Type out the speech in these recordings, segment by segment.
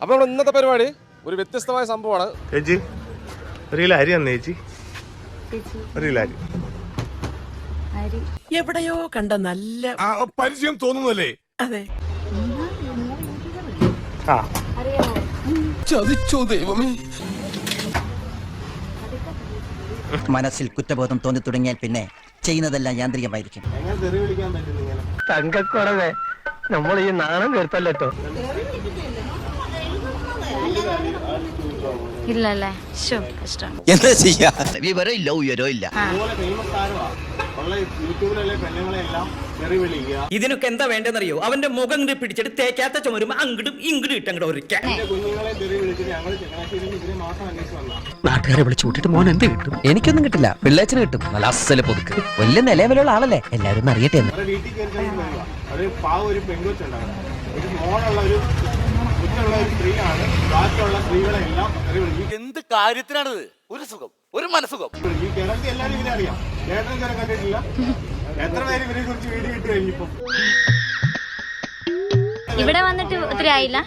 അപ്പോൾ നമ്മുടെ ഇന്നത്തെ പരിപാടി ഒരു വ്യത്യസ്തമായ സംഭവമാണ്. ചേച്ചി ഒരു കിലോ അരി തന്നെ ചേച്ചി. ഒരു കിലോ അരി. എവിടെയോ കണ്ട നല്ല പരിചയം തോന്നുന്നല്ലേ അതെ. ആ. ചതിച്ചോ ദൈവമേ. മനസ്സിൽ കുറ്റബോധം തോന്നി തുടങ്ങിയാൽ പിന്നെ ചെയ്യുന്നതെല്ലാം യാന്ത്രികമായിരിക്കും. തങ്കക്കുറവേ നമ്മൾ ഈ നാണം കേട്ടല്ലോ ഇല്ലല്ലേ? എന്താ ചെയ്യാ? വിവരം ഇല്ല. ഉയരോ ഇതിനൊക്കെ എന്താ വേണ്ടെന്നറിയോ അവന്റെ മുഖം ഇങ്ങോട്ട് പിടിച്ചിട്ട് തേക്കാത്ത ചുമരും അങ്ങടും ഇങ്ങടും ഇട്ടങ്ങോട്ട് ഒരുക്കാൻ നാട്ടുകാരെ വിളിച്ചു കൂട്ടിട്ട് മോൻ എന്ത് കിട്ടും? എനിക്കൊന്നും കിട്ടില്ല. പിള്ളേച്ചന് കിട്ടും. നല്ല അസൽ പുതുക്ക്. വലിയ നിലവിലുള്ള ആളല്ലേ. എല്ലാവരും ഒന്ന് അറിയട്ടെ എന്ന്. ഒരു പാവ ഒരു പെൺകൊച്ചുണ്ടാകും ഒരു മോണുള്ള ഒരു കുറ്റുള്ള ഒരു സ്ത്രീയാണ്. ബാക്കിയുള്ള സ്ത്രീകളെല്ലാം തെറി വിളിക്കും എന്ത് കാര്യത്തിനാണിത്? ഒരു സുഖം ഒരു മനസുഖം ഈ കേരളത്തിൽ എല്ലാവരും ഇവരെ അറിയാം. കണ്ടിട്ടില്ല. എത്ര പേര് ഇവരെ കുറിച്ച് വീഡിയോ ഇട്ട് കഴിഞ്ഞിപ്പോ? ഇവിടെ വന്നിട്ട് ഒത്തിരി ആയില്ല.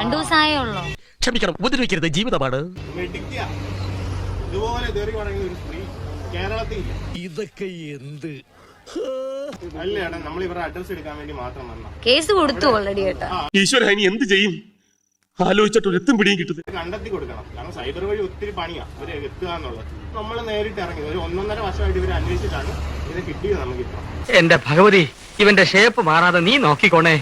രണ്ടു ദിവസമായേ ഉള്ളൂ. ക്ഷമിക്കണം ഉപദ്രവിക്കരുത്. ജീവിതമാണ്. ഇതുപോലെ ഒരു സ്ത്രീ കേരളത്തിൽ ഇല്ല. ഇതൊക്കെ എന്ത് കേസ് കൊടുത്തു ഓൾറെഡി കേട്ടാ ഈശ്വര ഇനി എന്ത് ചെയ്യും? ആലോചിച്ചിട്ട് ഒരു എത്തും പിടിയും കിട്ടുന്നത് കണ്ടെത്തി കൊടുക്കണം. കാരണം സൈബർ വഴി ഒത്തിരി പണിയാ. ഇവരെ എത്തുക എന്നുള്ളത്. നമ്മൾ നേരിട്ട് ഇറങ്ങി ഒരു ഒന്നൊന്നര വർഷമായിട്ട് ഇവർ അന്വേഷിച്ചിട്ടാണ് ഇത് കിട്ടിയത് നമുക്ക് എന്റെ ഭഗവതി ഇവന്റെ ഷേപ്പ് മാറാതെ നീ നോക്കിക്കോണേ.